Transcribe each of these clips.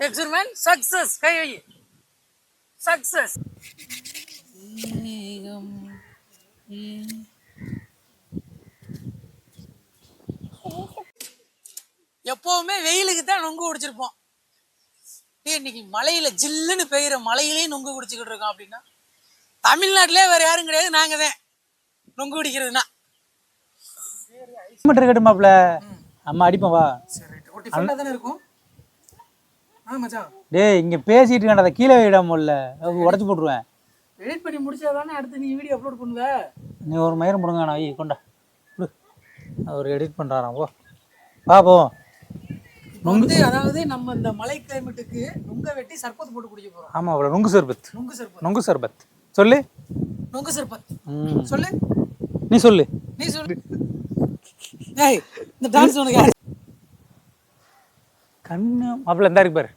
Experiment success கை வை success எப்பவுமே வெயிலுக்கு தான் நொங்கு குடிச்சிருப்போம். இன்னைக்கு மலையில ஜில்லுன்னு பெய்யுற மலையிலேயே நொங்கு குடிச்சுக்கிட்டு இருக்கோம் அப்படின்னா தமிழ்நாட்டிலே வேற யாரும் கிடையாது நாங்க தான் நொங்கு குடிக்கிறதுனா. மட்டும் இருக்கட்டும் மாப்ள அம்மா அடிப்போம் வா. சரி டிஃபரெண்டாக தானே இருக்கும்? டேய் இங்க பேசிட்டு இருக்கேன் அதை கீழே விட முடியல உடச்சு போட்டுருவேன். எடிட் பண்ணி முடிச்சா தானே அடுத்து நீ வீடியோ அப்லோட் பண்ணுவ? நீ ஒரு மயிரம் முடுங்க நான் ஐய் கொண்டா. அவர் எடிட் பண்றாராம் போ. இப்போ வந்து அதாவது நம்ம இந்த மலை கிளைமேட்டுக்கு நுங்க வெட்டி சர்பத் போட்டு குடிக்க போறோம். ஆமா அவ்வளோ நுங்கு சர்பத் நுங்கு சர்பத் நுங்கு சர்பத் சொல்லு. நுங்கு சர்பத் ம். சொல்லு. நீ சொல்லு. நீ சொல்லு. ஏய் இந்த டான்ஸ் உனக்கு. கண்ணு மாப்பிள்ள இந்த இருக்கு பாரு.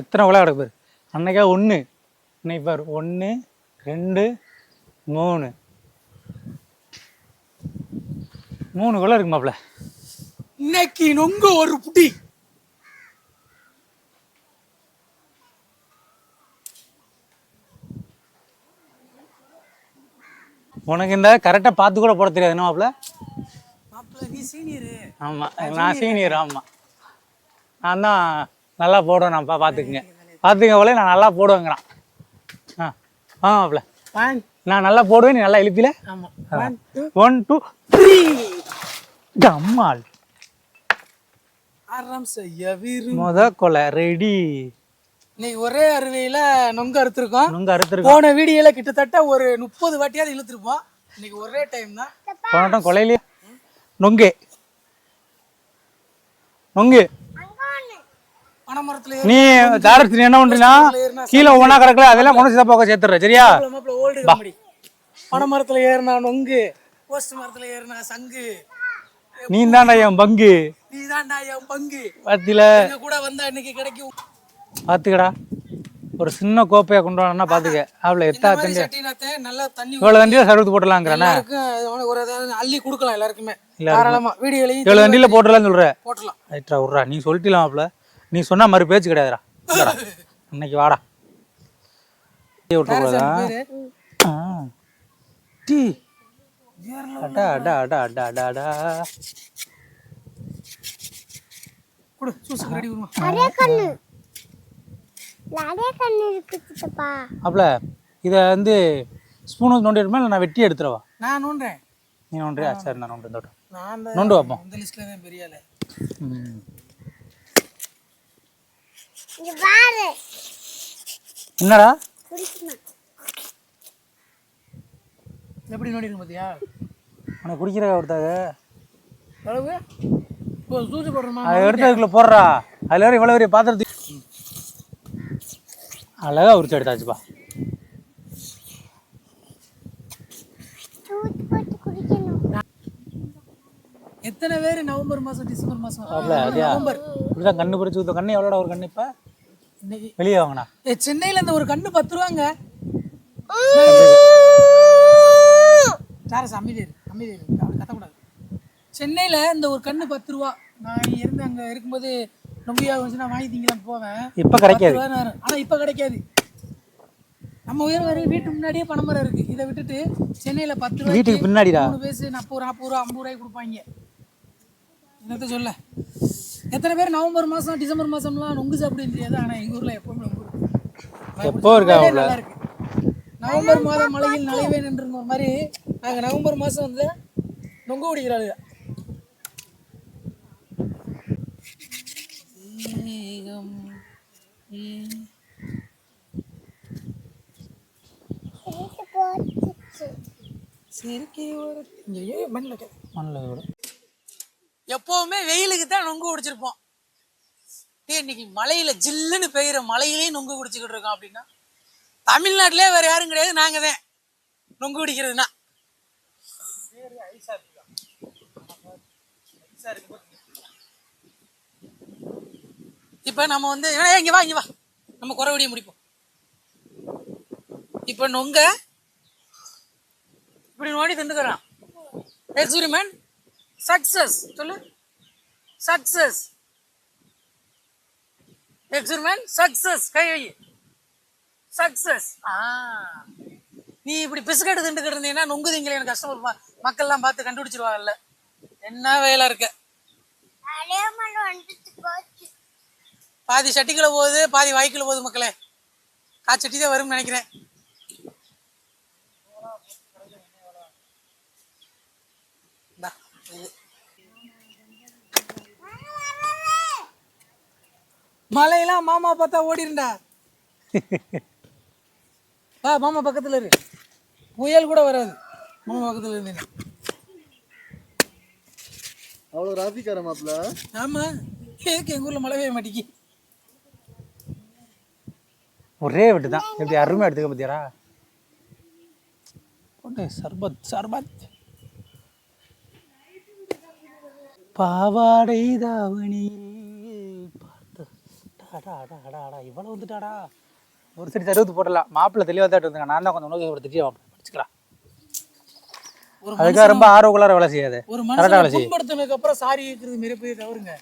எத்தனை உலக கிடக்கு பாரு. அன்னைக்கா ஒன்று இன்னைக்கு பாரு ஒன்று ரெண்டு மூணு. மூணு குள்ள இருக்கு மாப்பிள்ள. இன்னைக்கு நொங்கு ஒரு புடி. உனக்கு இந்த கரெக்டாக பார்த்து கூட போட தெரியாது என்ன மாப்பிள்ள? ஆமாம் நான் சீனியர் ஆமாம் நான் தான் நல்லா போடுவேன் நான் பார்த்துக்குங்க. பார்த்துக்க போல நான் நல்லா போடுவேங்கிறான். ஆ ஆ மாப்பிள்ள. ஒன் நான் நல்லா போடுவேன் நீ நல்லா எழுப்பில ஆமா. ஒன் டூ த்ரீ அம்மாள் முத கொலை ரெடி இன்னைக்கு ஒரே அருவியில நொங்கு அறுத்திருக்கோம். நுங்க அறுத்துருக்கோம். போன வீடியோல கிட்டத்தட்ட ஒரு முப்பது வாட்டியாவது இழுத்துருப்போம். இன்னைக்கு ஒரே டைம் தான். போனட்டம் கொலையிலே நொங்கு. நொங்கு. நீ தாரத்து நீ என்ன பண்றீங்கன்னா கீழே ஒவ்வொன்றா கிடக்கல அதெல்லாம் கொண்டு சிதா போக்க சேர்த்துற சரியா? பனைமரத்துல ஏறினா நொங்கு. போஸ்ட் மரத்துல ஏறினா சங்கு. நீ தான்டா என் பங்கு. நீ தான்டா என் பங்கு. பாத்தில. கூட வந்தா இன்னைக்கு கிடைக்கும். பாத்துக்கடா. ஒரு சின்ன கோப்பையை கொண்டு வரணும்னா பாத்துக்க. அவளை எத்தா சட்டினாத்தே நல்லா தண்ணி இவ்வளவு தண்டியில சர்வத்து போட்டலாங்கிறேன் ஒரு அள்ளி கொடுக்கலாம் எல்லாருக்குமே. தாராளமா. வீடியோலையும் இவ்வளவு தண்டியில போட்டுடலாம்னு சொல்ற. போட்டலாம் ரைட்ரா விட்றா நீ சொல்லிட்டலாம்ல நீ சொன்னா மாதிரி பேச்சு கிடையாதுடா. இன்னைக்கு வாடா. டீ அடா அடா அடா அடா அடா அடா. கொடு சூசுக்கு ரெடி வருமா நிறைய கண்ணு நிறைய கண்ணு இருக்கு சித்தப்பா அப்பல இதை வந்து ஸ்பூன் வச்சு நோண்டி எடுப்பா இல்லை நான் வெட்டி எடுத்துருவா நான் நோண்டுறேன். நீ நோண்டுறியா? சரி நான் நோண்டு தோட்டம் நோண்டு வைப்போம் இந்த லிஸ்ட்ல தான் பெரிய ஆளு ம். இங்க பாரு. என்னடா? குடிக்கணும். எப்படி நோண்டிருக்கு பாத்தியா? உனக்கு குடிக்கிற ஒருத்தாக அளவு இப்போ சூச்சு போடுறோமா? அதை எடுத்து அதுக்குள்ள போடுறா. அதில் வேற இவ்வளோ பெரிய பாத்திரத்து அழகா உரிச்சு எடுத்தாச்சுப்பா. எத்தனை பேர் நவம்பர் மாசம் டிசம்பர் அதியா? நவம்பர். இப்படிதான் கண்ணு பிடிச்சி ஊத்த கண்ணு எவ்வளோடா ஒரு கண்ணு இப்போ? இன்னைக்கு வெளியே வாங்கண்ணா. ஏ சென்னையில இந்த ஒரு கண்ணு பத்து ரூபாங்க. சாரஸ் அமைதி இரு, அமைதி இரு. அப்படி கத்தக்கூடாது. சென்னையில இந்த ஒரு கண்ணு பத்து ரூபா. நான் இருந்து அங்க இருக்கும்போது நொம்பியா வந்து நான் வாங்கி திங்கலாம் போவேன். இப்போ கிடைக்காது. பத்து ரூபா நேரம். ஆனா இப்ப கிடைக்காது. நம்ம உயர் வரை வீட்டு முன்னாடியே பனைமரம் இருக்கு. இதை விட்டுட்டு சென்னையில பத்து ரூபாய்க்கு வீட்டுக்கு பின்னாடிடா. மூணு பேசு நாற்பது நாற்பது ரூபா ஐம்பது ரூபாய்க்கு கொடுப்பாங்க. என்னத்த சொல்ல? எத்தனை பேர் நவம்பர் மாசம் டிசம்பர் மாசம்லாம் நொங்கு சாப்பிடுன்னு தெரியாது. ஆனா எங்க ஊர்ல எப்பவுமே நொங்கு எப்போ இருக்கா நல்லா இருக்கு. நவம்பர் மாதம் மழையில் நின்றுங்க மாதிரி. நாங்க நவம்பர் மாசம் வந்து நொங்கு குடிக்கிறாளுங்க விட எப்பவுமே வெயிலுக்கு தான் நொங்கு குடிச்சிருப்போம் இன்னைக்கு மலையில ஜில்லுன்னு பெய்யுற மலையிலேயே நொங்கு குடிச்சுக்கிட்டு இருக்கோம் அப்படின்னா தமிழ்நாட்டிலே வேற யாரும் கிடையாது நாங்க தான் நொங்கு குடிக்கிறதுனா இப்ப நம்ம வந்து ஏய், இங்கே வா இங்க வா. நம்ம குறவடியை முடிப்போம். இப்ப நொங்க இப்படி நோண்டி திண்டுக்கிறான் எக்ஸ்பிரிமெண்ட் சக்சஸ் சொல்லு. சக்சஸ் எக்ஸ்பிரிமெண்ட் சக்சஸ் கை வை. சக்சஸ் ஆ. நீ இப்படி பிஸ்கட் திண்டுக்கிட்டு இருந்தீங்கன்னா நொங்கு எனக்கு கஸ்டமர் மக்கள்லாம் பார்த்து கண்டுபிடிச்சிருவாங்கல்ல. என்ன வேலை இருக்க அதே மாதிரி வந்துட்டு போச்சு பாதி சட்டிக்குள்ள போகுது பாதி வாய்க்குள்ள போகுது மக்களே. காச்சட்டி தான் வரும்னு நினைக்கிறேன். மழையெல்லாம் மாமா பார்த்தா ஓடிருண்டா வா மாமா பக்கத்துல இரு. புயல் கூட வராது. மாமா பக்கத்துல இருந்தீங்க அவ்வளோ ராசிக்கார மாப்பிள்ள. ஆமா. எதுக்கு எங்க ஊர்ல மழை பெய்ய மாட்டேங்கி ஒரே விட்டு தான். எப்படி அருமையாக எடுத்துக்க பார்த்தியாரா போட்டு சர்பத் சர்பத். பாவாடை தாவணியில் பார்த்து. டாடா அடா அடா அடா இவ்வளோ வந்துட்டாடா. ஒரு சரி தருவத்து போடலாம் மாப்பிள்ளை தெளிவாக தான் இருந்துங்க நான் தான் கொஞ்சம் உணவு திட்டி படிச்சுக்கலாம். ஒரு அதுக்காக ரொம்ப ஆர்வக்குள்ளார வேலை செய்யாது. ஒரு கரெக்டாக வேலை செய்யும் புண்படுத்தினதுக்கு அப்புறம் சாரி கேட்கறது மிகப்பெரிய தவறுங்க.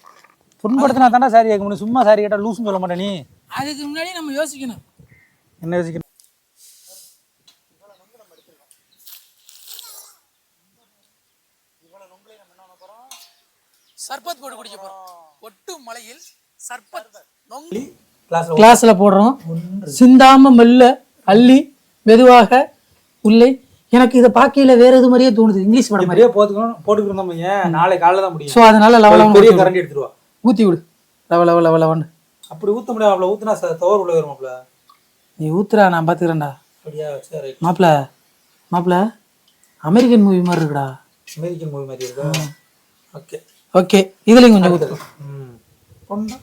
புண்படுத்தினா தானே சாரி கேட்க முடியும். சும்மா சாரி கேட்டால் லூசுன்னு சொல்ல மாட்டே நீ. அதுக்கு முன்னாடி நம்ம யோசிக்கணும். என்ன யோசிக்கணும்? சர்பத் போட்டு குடிக்க போறோம். ஒட்டு மலையில் சர்பத் நொங்கு. கிளாஸில் கிளாஸ்ல போடுறோம். சிந்தாம மெல்ல அள்ளி மெதுவாக உள்ளே. எனக்கு இதை பார்க்கையில வேற எது மாதிரியே தோணுது? இங்கிலீஷ் படம் மாதிரி மாதிரியே போட்டுக்கணும் போட்டுக்கிட்டு ஏன் நாளை காலைல தான் முடியும். ஸோ அதனால லவ பெரிய கரண்டி எடுத்துருவா ஊத்தி விடு லவ லவ லவ லவன்னு. அப்படி ஊத்த முடியாது அவ்வளோ ஊத்துனா ச- தவறு உள்ள வருமாப்ல நீ ஊத்துறா நான் பாத்துக்கிறேன்டா. அப்படியா சரி மாப்பிள மாப்பிள அமெரிக்கன் மூவி மாதிரி இருக்குடா. அமெரிக்கன் மூவி மாதிரி இருக்கா? ஓகே. ஓகே இதுலயும் கொஞ்சம் ஊத்து. ம். பொண்ணா?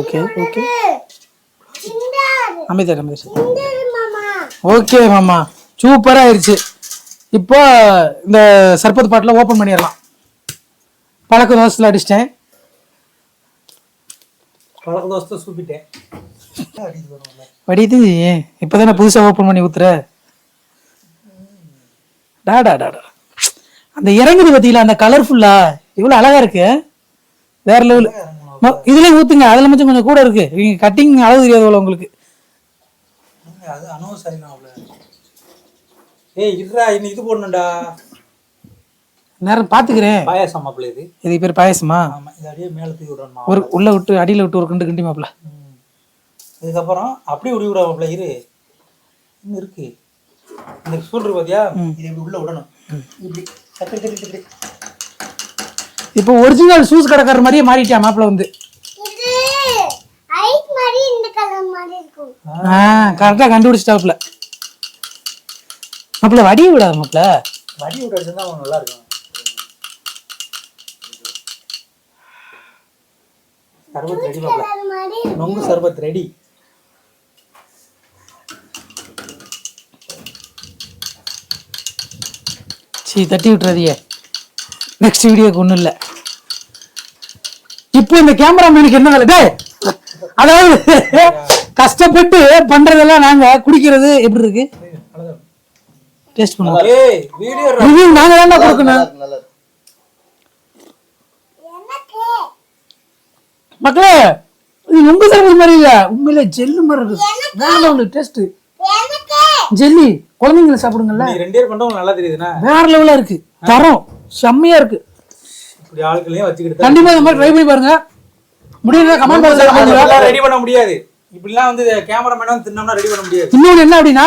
Okay okay. சிந்தாரு அமைதியா அமைதியா சிந்தாரு மாமா. ஓகே மாமா. சூப்பரா ஆயிருச்சு. இப்போ இந்த சர்பத் பாட்டில் ஓப்பன் பண்ணிடலாம். பழக்க தோசையில் அடிச்சிட்டேன். பழக்க தோசை சூப்பிட்டேன் வடிது இப்பதானே புதுசாக ஓப்பன் பண்ணி ஊத்துற? டாடா டாடா அந்த இறங்குது பார்த்தீங்களா அந்த கலர்ஃபுல்லா இவ்வளோ அழகா இருக்கு வேற லெவல் இதுலயே ஊத்துங்க அதுல மட்டும் கொஞ்சம் கூட இருக்கு. நீங்க கட்டிங் அளவு தெரியாது போல உங்களுக்கு. அது அனவசரம் அவ்வளோ ஏய் இருடா இன்னும் இது போடணும்டா. நேரம் பாத்துக்கிறேன். பாயாசம் மாப்பிள்ள இது? இது பேர் பாயசமா? ஆமா இது அப்படியே மேலே தூக்கி விடணுமா? ஒரு உள்ள விட்டு அடியில விட்டு ஒரு கிண்டு கிண்டி மாப்பிள ம். இதுக்கப்புறம் அப்படியே உருவி விட மாப்பிள்ள இரு. இன்னும் இருக்கு. இந்த ஸ்பூன் இருக்கு பாத்தியா? இது இப்படி உள்ள விடணும். இப்படி தட்டு தட்டு தட்டு இப்போ ஒரிஜினல் ஷூஸ் கடைக்காரர் மாதிரியே மாறிட்டியா மாப்பிள வந்து. இது ஐஸ் மாதிரி இந்த கலர் மாதிரி இருக்கும். ஆ. கரெக்டா கண்டுபிடிச்சிட்டாப்ல மாப்பிள வடிய விடாத மாப்பிள வடி அவன் நல்லா இருக்கும். சர்பத் ரெடி மாதிரி நொங்கு சர்பத் ரெடி சீ தட்டி விட்டுறதியே நெக்ஸ்ட் வீடியோக்கு ஒன்றும் இல்லை. இப்போ இந்த கேமராமேனுக்கு என்ன வேலை? டேய் அதாவது கஷ்டப்பட்டு பண்றதெல்லாம் நாங்க குடிக்கிறது எப்படி இருக்கு? டேஸ்ட் பண்ணுவோம் நாங்க தானே கொடுக்கணும் நல்லா இருக்கு. எனக்கு மக்களே இது உங்க சர்வீஸ் மாதிரி இல்ல. உண்மையில ஜெல்லு மாதிரி இருக்கு வேற லெவல் டேஸ்ட் எனக்கு ஜெல்லி குழந்தைங்களை சாப்பிடுங்கல்ல நீ ரெண்டு பேர் பண்றவங்க நல்லா தெரியுதுண்ணா. வேற லெவலா இருக்கு. தரம் செம்மையா இருக்கு. இப்படி ஆட்களையும் வச்சுக்கிட்டு கண்டிப்பா இந்த மாதிரி ட்ரை பண்ணி பாருங்க. முடியல கமெண்ட் பாக்ஸ்ல ரெடி பண்ண முடியாது. இப்படிலாம் வந்து கேமராமேன் வந்து தின்னோம்னா ரெடி பண்ண முடியாது. இன்னொன்னு என்ன அப்படின்னா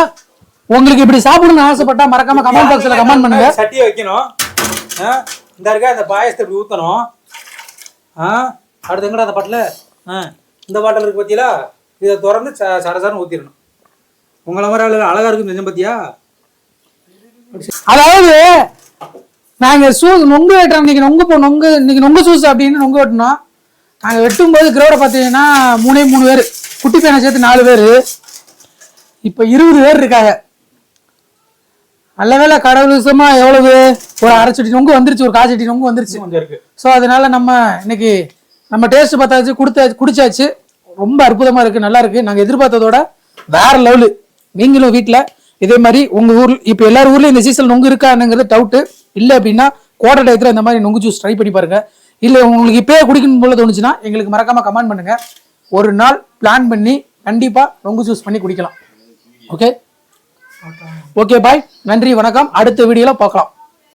உங்களுக்கு இப்படி சாப்பிடணும்னு ஆசைப்பட்டா மறக்காம கமெண்ட் பாக்ஸ்ல கமெண்ட் பண்ணுங்க. சட்டியை வைக்கணும். ஆ, இந்த இருக்க அந்த பாயசத்தை இப்படி ஊத்தணும். ஆ அடுத்து எங்கடா அந்த பாட்டில்? ஆ இந்த பாட்டில் இருக்கு பாத்தீங்களா? இதை திறந்து ச- சரசரன்னு ஊத்திடணும். உங்களை மாதிரி ஆளு அழகா இருக்கும் செஞ்ச பாத்தியா? அதாவது நாங்க சூ நொங்கு வெட்டுறோம். இன்னைக்கு நொங்கு போ நொங்கு இன்னைக்கு நொங்கு சூஸ் அப்படின்னு நொங்கு வெட்டினோம். நாங்க வெட்டும் போது கிரௌட பார்த்தீங்கன்னா மூணே மூணு பேர். குட்டி பையனை சேர்த்து நாலு பேர். இப்போ இருபது பேர் இருக்காங்க. நல்ல வேளை கடவுள் விஷயமா எவ்வளவு ஒரு அரை சட்டி நொங்கு வந்துருச்சு ஒரு கால் சட்டி நொங்கு வந்துருச்சு ஸோ அதனால நம்ம இன்னைக்கு நம்ம டேஸ்ட் பார்த்தாச்சு கொடுத்த குடிச்சாச்சு. ரொம்ப அற்புதமா இருக்கு நல்லா இருக்கு. நாங்க எதிர்பார்த்ததோட வேற லெவலு நீங்களும் வீட்டில் இதே மாதிரி உங்க ஊர் இப்போ எல்லார் ஊர்லயும் இந்த சீசன் நொங்கு இருக்கானுங்கிறது டவுட்டு இல்லை அப்படின்னா கோடை டயத்தில் இந்த மாதிரி நொங்கு ஜூஸ் ட்ரை பண்ணி பாருங்க. இல்லை உங்களுக்கு இப்பயே குடிக்கணும் போல தோணுச்சுன்னா எங்களுக்கு மறக்காம கமெண்ட் பண்ணுங்க. ஒரு நாள் பிளான் பண்ணி கண்டிப்பா நொங்கு ஜூஸ் பண்ணி குடிக்கலாம். ஓகே ஓகே பாய் நன்றி வணக்கம். அடுத்த வீடியோல பார்க்கலாம்.